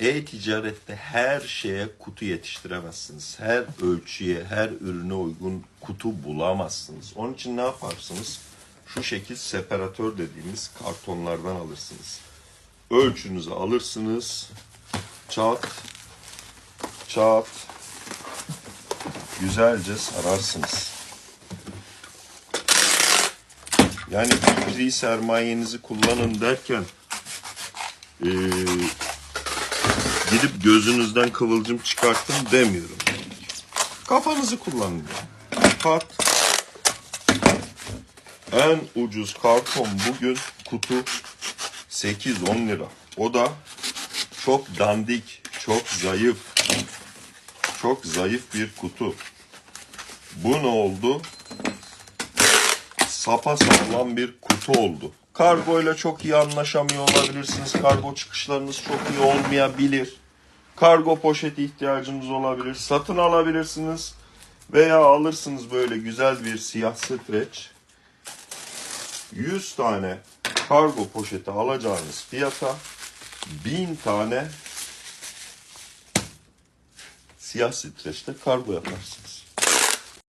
E-ticarette her şeye kutu yetiştiremezsiniz. Her ölçüye, her ürüne uygun kutu bulamazsınız. Onun için ne yaparsınız? Şu şekil separatör dediğimiz kartonlardan alırsınız. Ölçünüzü alırsınız. Çat, çat, güzelce sararsınız. Yani fikri sermayenizi kullanın derken eee, gidip gözünüzden kıvılcım çıkartın demiyorum. Kafanızı kullanın. Kat. En ucuz karton bugün kutu 8-10 lira. O da çok dandik, çok zayıf. Çok zayıf bir kutu. Bu ne oldu? Sapa sağlam bir kutu oldu. Kargo ile çok iyi anlaşamıyor olabilirsiniz. Kargo çıkışlarınız çok iyi olmayabilir. Kargo poşeti ihtiyacınız olabilir. Satın alabilirsiniz. Veya alırsınız böyle güzel bir siyah streç. 100 tane kargo poşeti alacağınız fiyata 1000 tane siyah streçte kargo yaparsınız.